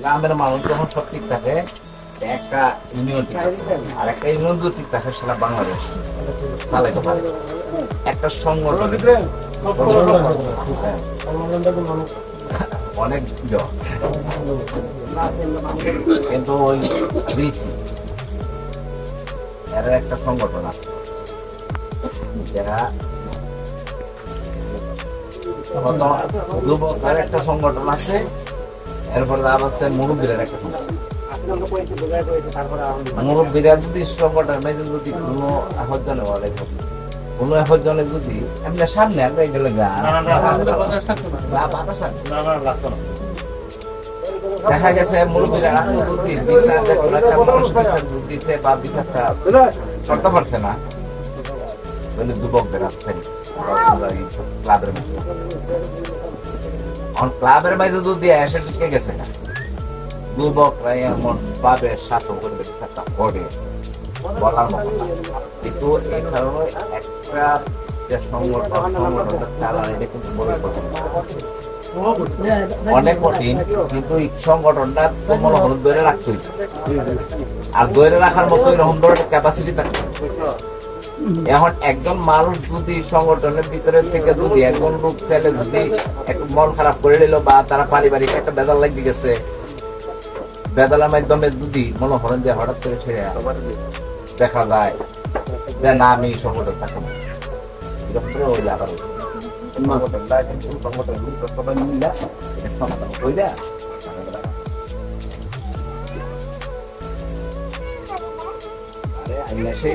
গ্রামের মানুষ যখন সব ঠিক থাকে, একটা ইউনিয়ন আর একটা ইউনিয়ন যদি ঠিক থাকে, সেটা বাংলাদেশ। একটা সংগঠন। অনেক কিন্তু ওই এর একটা সংগঠন আছে। যারা যুবকের একটা সংগঠন আছে। এরপরে আর আছে মুরব্বীদের একটা সংগঠন মুরব্বীরা যদি সংগঠন মেয়েদের যদি কোনো আহ্বানে বলে কোনো আহ্বানে যদি এমনি সামনে আগে গেলে। দেখা গেছে মুরব্বীরা বিচার বা বিচারটা করতে পারছে না। যুবকদের আসছেন ক্লাবের মধ্যে। এখন ক্লাবের বাইরে যদি এসে টিকে গেছে না যুবকরা এমন ভাবে শাসন করে বিচারটা করে বলার মতো। কিন্তু এই কারণে একটা যে সংগঠন, সংগঠনটা চালানো এটা কিন্তু বড় কথা অনেক কঠিন, কিন্তু সংগঠনটা তো মনে হলো ধরে রাখতে আর ধরে রাখার মতো এরকম ধরনের ক্যাপাসিটি থাকতে। এখন একজন মানুষ যদি সংগঠনের ভিতরে থেকে যদি একজন লোক চাইলে যদি একটু মন খারাপ করে নিল বা তারা পারিবারিক একটা বেদাল লাগিয়ে গেছে বেদালের মাধ্যমে যদি মনে করেন যে হঠাৎ করে ছেড়ে দেখা যায় যে না, আমি সংগঠন থাকব সেই